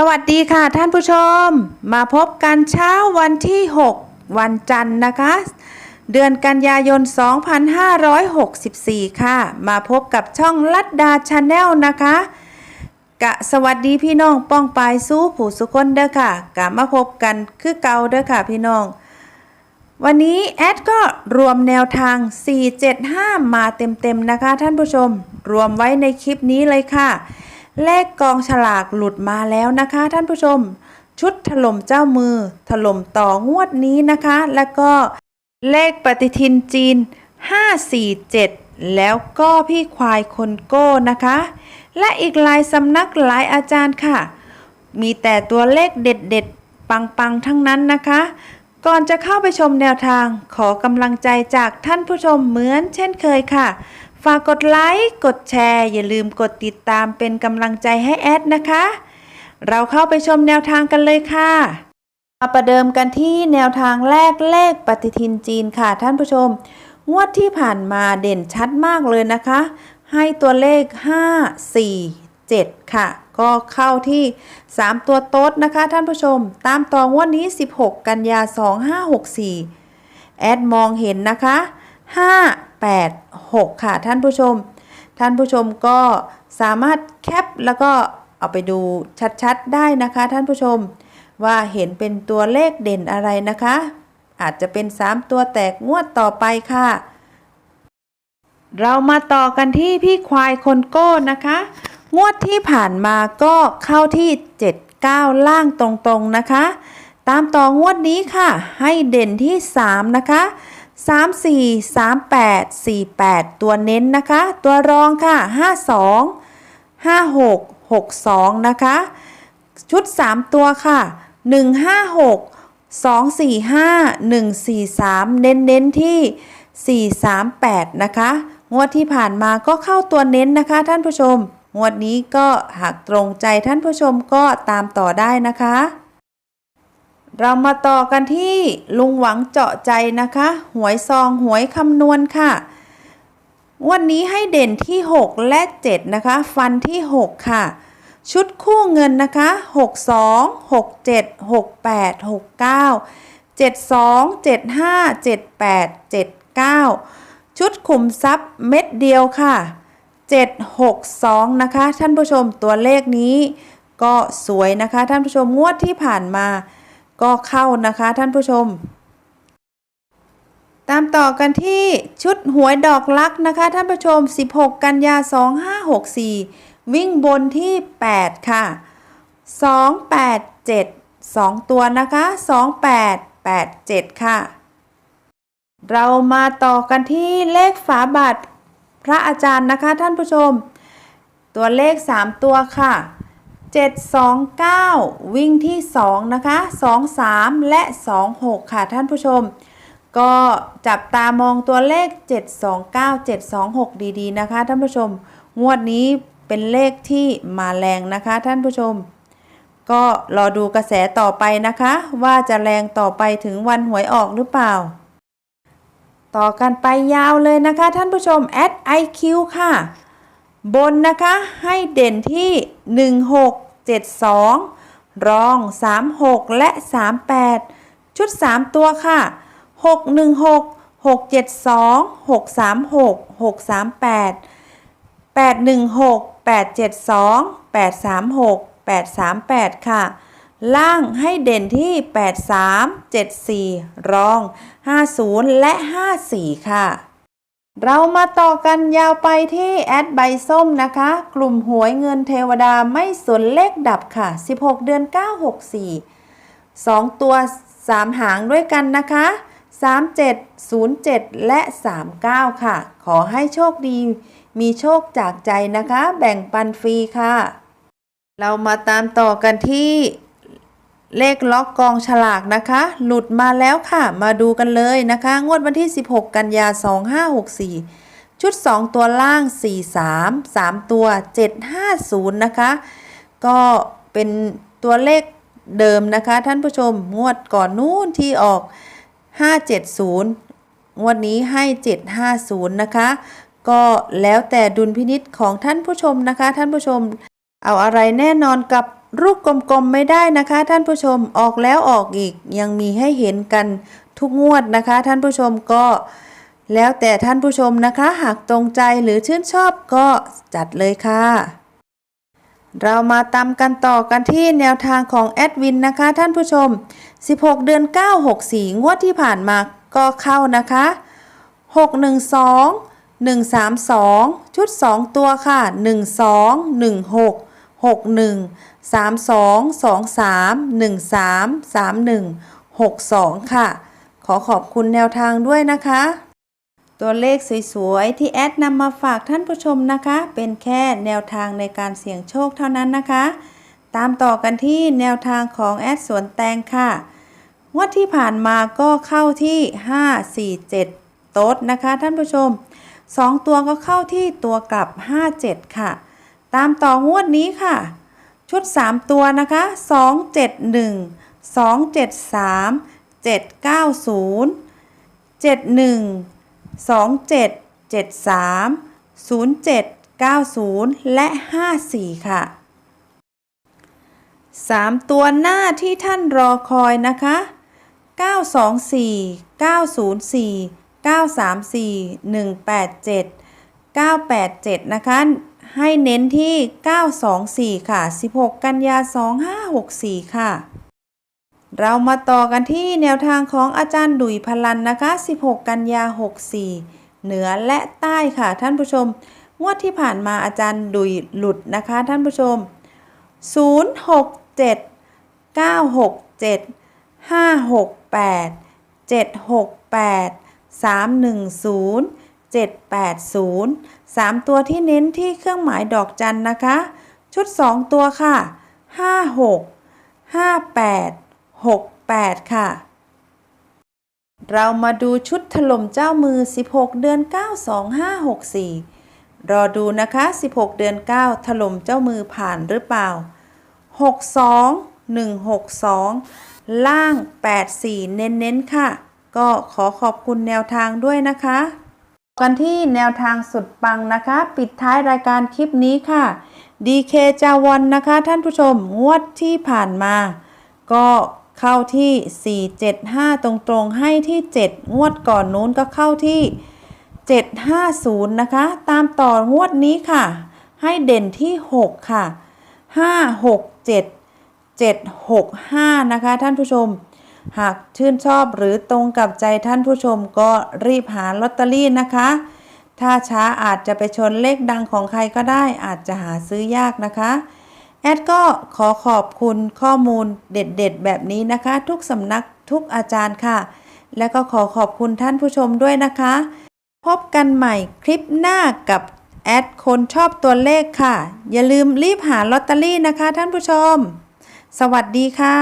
สวัสดีค่ะท่านผู้ชม มาพบกันเช้าวันที่ 6 วันจันทร์นะคะ เดือนกันยายน 2564 ค่ะ มาพบกับช่องลัดดาชาแนลนะคะ กะสวัสดีพี่น้องป้องปายสู้ผู้สุคนเด้อค่ะ กะมาพบกันคือเก่าเด้อค่ะพี่น้อง วันนี้แอดก็รวมแนวทาง 475 มาเต็มๆนะคะ ท่านผู้ชม รวมไว้ในคลิปนี้เลยค่ะ เลขกองฉลากหลุดมาแล้วนะคะ ท่านผู้ชม ชุดถล่มเจ้ามือ ถล่มต่องวดนี้นะคะ แล้วก็เลขปฏิทินจีน 547 แล้วก็พี่ควายคนโก้นะคะ และอีกหลายสำนักหลายอาจารย์ค่ะ มีแต่ตัวเลขเด็ดๆ ปังๆ ทั้งนั้นนะคะ ก่อนจะเข้าไปชมแนวทางขอกำลังใจจากท่านผู้ชมเหมือนเช่นเคยค่ะ ฝากกดไลค์กดแชร์ อย่าลืมกดติดตามเป็นกำลังใจให้แอดนะคะ เราเข้าไปชมแนวทางกันเลยค่ะมาประเดิมกันที่แนวทางแรกเลขปฏิทินจีนค่ะท่านผู้ชม งวดที่ผ่านมาเด่นชัดมากเลยนะคะ ให้ตัวเลข 5 4 7 ค่ะ ก็เข้าที่ 3 ตัวโต๊ดนะคะ ท่านผู้ชม ตามต่องวดนี้ 16 กันยา 2564 แอดมองเห็นนะคะ 5 8 6 ค่ะท่านผู้ชม ท่านผู้ชมก็สามารถแคปแล้วก็เอาไปดูชัดๆได้นะคะท่านผู้ชม ว่าเห็นเป็นตัวเลขเด่นอะไรนะคะ อาจจะเป็น 3 ตัวแตกงวดต่อไปค่ะ เรามาต่อกันที่พี่ควายคนโก้นะคะ งวดที่ผ่านมาก็เข้าที่ 79 ล่างตรงๆนะคะ ตามต่องวดนี้ค่ะ ให้เด่นที่ 3 นะคะ 3 4 3 8 4 8 ตัวเน้นนะคะ ตัวรองค่ะ 52 56 62 นะคะ ชุด 3 ตัวค่ะ 156 245 143 เน้นเน้นๆที่ 438 นะคะ งวดที่ผ่านมาก็เข้าตัวเน้นนะคะท่านผู้ชม งวดนี้ก็หากตรงใจท่านผู้ชมก็ตามต่อได้นะคะ เรามาต่อกันที่ลุงหวังเจาะใจนะคะ หวยซองหวยคำนวณค่ะวันนี้ให้เด่นที่ 6 และ 7 นะคะ ฟันที่ 6 ค่ะ ชุดคู่เงินนะคะ 62 67 68 69 72 75 78 79 ชุดขุมทรัพย์เม็ดเดียวค่ะ 762 นะคะ ท่านผู้ชมตัวเลขนี้ก็สวยนะคะ ท่านผู้ชมงวดที่ผ่านมา ก็เข้านะคะท่านผู้ชม ตามต่อกันที่ชุดหวยดอกลักนะคะ ท่านผู้ชม 16 กันยา 2564 วิ่งบนที่ 8 ค่ะ 287 2 ตัวนะคะ 2887 ค่ะ เรามาต่อกันที่เลขฝาบาท ระอาจารย์นะคะท่านผู้ชม ตัวเลข 3 ตัวค่ะ 729 วิ่งที่ 2 นะคะ 23 และ 26 ค่ะท่านผู้ชม ก็จับตามองตัวเลข 729 726 ดีๆ นะคะท่านผู้ชม งวดนี้เป็นเลขที่มาแรงนะคะท่านผู้ชม ก็รอดูกระแสต่อไปนะคะ ว่าจะแรงต่อไปถึงวันหวยออกหรือเปล่า ต่อกันไปยาวเลยนะคะ ท่านผู้ชม at iq ค่ะ บนนะคะให้เด่นที่ 1672 รอง 36 และ 38 ชุด 3 ตัวค่ะ 616 672 636 638 816 872 836 838 ค่ะ ล่างให้เด่นที่ 83 74 รอง 50 และ 54 ค่ะ เรามาต่อกันยาวไปที่แอดใบส้มนะคะ กลุ่มหวยเงินเทวดาไม่สนเลขดับค่ะ 16 เดือน 964 2 ตัว 3 หางด้วยกันนะคะ 37 07 และ 39 ค่ะ ขอให้โชคดี มีโชคจากใจนะคะ แบ่งปันฟรีค่ะ เรามาตามต่อกันที่ เลขล็อกกองฉลากนะคะ หลุดมาแล้วค่ะ มาดูกันเลยนะคะ งวดวันที่ 16 กันยา 2564 ชุด 2 ตัวล่าง 43 3 ตัว 750 นะคะ ก็เป็นตัวเลขเดิมนะคะ ท่านผู้ชมงวดก่อนนู้นที่ออก 570 งวดนี้ให้ 750 นะคะ ก็แล้วแต่ดุลพินิษของท่านผู้ชมนะคะ ท่านผู้ชมเอาอะไรแน่นอนกับ ลูกกลมๆไม่ได้นะคะ ท่านผู้ชมออกแล้วออกอีกยังมีให้เห็นกันทุกงวดนะคะ ท่านผู้ชมก็แล้วแต่ท่านผู้ชมนะคะ หากตรงใจหรือชื่นชอบก็จัดเลยค่ะ เรามาตามกันต่อกันที่แนวทางของแอดวินนะคะ ท่านผู้ชม 16 เดือน 9 64 งวดที่ผ่านมาก็เข้านะคะ 612 132 ชุด 2 ตัวค่ะ 12 16 61 32 23 13 31 62 ค่ะ ขอขอบคุณแนวทางด้วยนะคะ ตัวเลขสวยๆ ที่แอดนำมาฝากท่านผู้ชมนะคะ เป็นแค่แนวทางในการเสี่ยงโชคเท่านั้นนะคะ ตามต่อกันที่แนวทางของแอดสวนแตงค่ะงวดที่ผ่านมาก็เข้าที่ 547 โต๊ดนะคะท่านผู้ชม 2 ตัวก็เข้าที่ตัวกลับ 57 ค่ะ ตามต่องวดนี้ค่ะ ชุด 3 ตัวนะคะ 271 273 790 71 27 73 07 90 และ 54 ค่ะ 3 ตัวหน้าที่ท่านรอคอยนะคะ 924 904 934 187 987 นะคะ ให้เน้นที่ 924 ค่ะ 16 กันยา 2564 ค่ะ เรามาต่อกันที่แนวทางของอาจารย์ดุยพลันนะคะ 16 กันยา 64 เหนือและใต้ค่ะท่านผู้ชม งวดที่ผ่านมาอาจารย์ดุยหลุดนะคะท่านผู้ชม 067 967 568 768 310 780 3 ตัวที่เน้นที่เครื่องหมายดอกจันนะคะ ชุด 2 ตัวค่ะ 56 58 68 ค่ะ เรามาดูชุดถล่มเจ้ามือ 16 เดือน 9 2564รอดูนะคะ 16 เดือน 9 ถล่มเจ้ามือผ่านหรือเปล่า 62 162 ล่าง 84 เน้นๆ ค่ะ ก็ขอขอบคุณแนวทางด้วยนะคะ กันที่แนวทางสุดปังนะคะ ปิดท้ายรายการคลิปนี้ค่ะ DK จาวอนนะคะ ท่านผู้ชมงวดที่ผ่านมา ก็เข้าที่ 475 ตรงๆ ให้ที่ 7 งวดก่อนนู้นก็เข้าที่ 750 นะคะ ตามต่องวดนี้ค่ะ ให้เด่นที่ 6 ค่ะ 567 765 นะคะ ท่านผู้ชม หากชื่นชอบหรือตรงกับใจท่านผู้ชมก็รีบหาลอตเตอรี่นะคะ ถ้าช้าอาจจะไปชนเลขดังของใครก็ได้อาจจะหาซื้อยากนะคะ แอดก็ขอขอบคุณข้อมูลเด็ดๆ แบบนี้นะคะ ทุกสำนักทุกอาจารย์ค่ะ และก็ขอขอบคุณท่านผู้ชมด้วยนะคะ พบกันใหม่คลิปหน้ากับแอดคนชอบตัวเลขค่ะ อย่าลืมรีบหาลอตเตอรี่นะคะท่านผู้ชม สวัสดีค่ะ